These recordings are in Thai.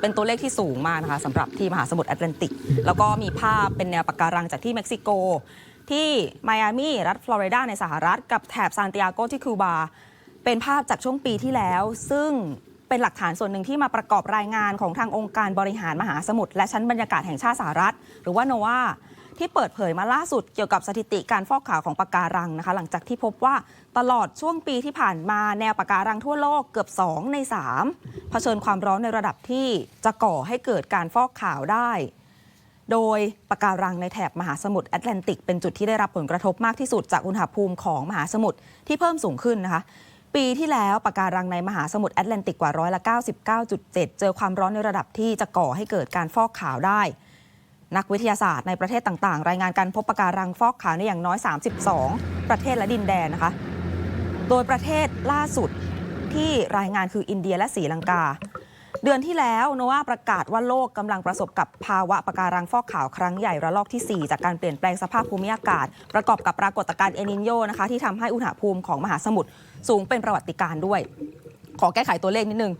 เป็นตัวเลขที่สูงมากนะคะสำหรับที่มหาสมุทรแอตแลนติก แล้วก็มีภาพเป็นแนวปะการังจากที่เม็กซิโก ที่ไมอามีรัฐฟลอริดาในสหรัฐ กับแถบซานติอาโกที่คิวบา เป็นภาพจากช่วงปีที่แล้ว ซึ่งเป็นหลักฐานส่วนหนึ่งที่มาประกอบรายงานของทางองค์การบริหารมหาสมุทรและชั้นบรรยากาศแห่งชาติสหรัฐ หรือว่าโนวา ที่เปิดเผยมาล่าสุดเกี่ยวกับสถิติการฟอกขาวของปะการังนะคะ หลังจากที่พบว่าตลอดช่วงปีที่ผ่านมาแนวปะการังทั่วโลกเกือบ 2 ใน 3 เผชิญความร้อนในระดับที่จะก่อให้เกิดการฟอกขาวได้ โดยปะการังในแถบมหาสมุทรแอตแลนติกเป็นจุดที่ได้รับผลกระทบมากที่สุดจากอุณหภูมิของมหาสมุทรที่เพิ่มสูงขึ้นนะคะปีที่แล้วปะการังในมหาสมุทรแอตแลนติกกว่าร้อยละ 99.7 เจอความร้อนในระดับที่จะก่อให้เกิดการฟอกขาวได้ นักวิทยาศาสตร์ในประเทศต่างๆ รายงานการพบปะการังฟอกขาวในอย่างน้อย 32 ประเทศและดินแดนนะคะ โดยประเทศล่าสุดที่รายงานคืออินเดียและศรีลังกา เดือนที่แล้วโนวาประกาศว่าโลกกำลังประสบกับภาวะปะการังฟอกขาวครั้งใหญ่ระลอกที่ 4 จากการเปลี่ยนแปลงสภาพภูมิอากาศ ประกอบกับปรากฏการณ์เอนินโยนะคะที่ทำให้อุณหภูมิของมหาสมุทรสูงเป็นประวัติการณ์ด้วย ขอแก้ไขตัวเลขนิดนึง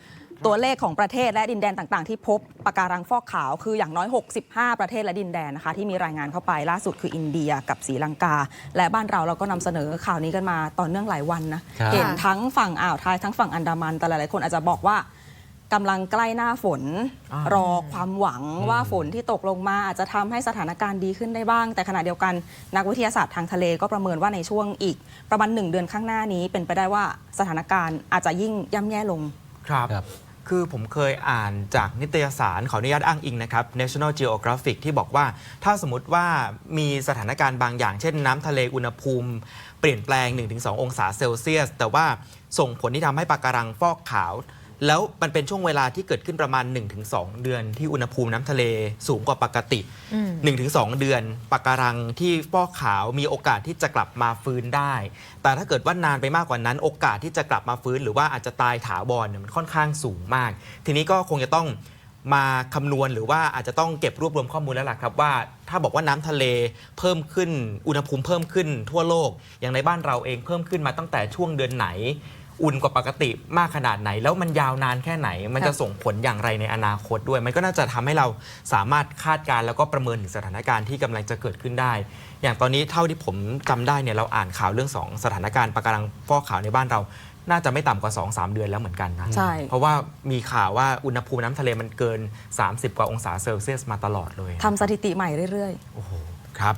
ตัวเลขของประเทศและดินแดนต่างๆ ที่พบปะการังฟอกขาวคืออย่างน้อย 65 ประเทศและดินแดนนะคะที่มีรายงานเข้าไปล่าสุดคืออินเดียกับศรีลังกา และบ้านเราเราก็นำเสนอข่าวนี้กันมาต่อเนื่องหลายวันนะครับเห็นทั้งฝั่งอ่าวไทยทั้งฝั่งอันดามันแต่หลายๆคนอาจจะบอกว่ากำลังใกล้หน้าฝนอ่ารอความหวังว่าฝนที่ตกลงมา อาจจะทำให้สถานการณ์ดีขึ้นได้บ้าง แต่ขณะเดียวกันนักวิทยาศาสตร์ทางทะเลก็ประเมินว่าในช่วงอีก ประมาณหนึ่งเดือนข้างหน้านี้เป็นไปได้ว่าสถานการณ์อาจจะยิ่งย่ำแย่ลงครับ คือผมเคยอ่านจากนิตยสารขออนุญาตอ้างอิงนะครับ National Geographic ที่บอกว่า ถ้าสมมติว่ามีสถานการณ์บางอย่าง เช่นน้ำทะเลอุณหภูมิ เปลี่ยนแปลง 1-2 องศาเซลเซียส แต่ว่าส่งผลที่ทำให้ปะการังฟอกขาว แล้วมันเป็นช่วงเวลาที่เกิดขึ้นประมาณ 1-2 เดือน ที่อุณหภูมิน้ำทะเลสูงกว่าปกติ1-2 เดือนปะการังที่ฟอกขาวมีโอกาสที่จะกลับมาฟื้นได้ แต่ถ้าเกิดว่านานไปมากกว่านั้น โอกาสที่จะกลับมาฟื้น หรือว่าอาจจะตายถาวรเนี่ยมันค่อนข้างสูงมาก ทีนี้ก็คงจะต้องมาคำนวณหรือว่าอาจจะต้องเก็บรวบรวมข้อมูลแล้วล่ะครับว่า ถ้าบอกว่าน้ำทะเลเพิ่มขึ้น อุณหภูมิเพิ่มขึ้นทั่วโลก อย่างในบ้านเราเองเพิ่มขึ้นมาตั้งแต่ช่วงเดือนไหน อุ่นกว่าปกติมากขนาดไหน แล้วมันยาวนานแค่ไหน มันจะครับส่งผลอย่างไรในอนาคตด้วย มันก็น่าจะทำให้เราสามารถคาดการณ์แล้วก็ประเมินถึงสถานการณ์ที่กำลังจะเกิดขึ้นได้ อย่างตอนนี้เท่าที่ผมจำได้เนี่ยเราอ่านข่าวเรื่องสองสถานการณ์ปะการังฟอกขาวในบ้านเราน่าจะไม่ต่ำกว่า 2-3 เดือนแล้วเหมือนกันนะใช่เพราะว่ามีข่าวว่าอุณหภูมิน้ำทะเลมันเกิน 30 กว่าองศาเซลเซียสมาตลอดเลย ทำสถิติใหม่เรื่อยโอ้โห ครับ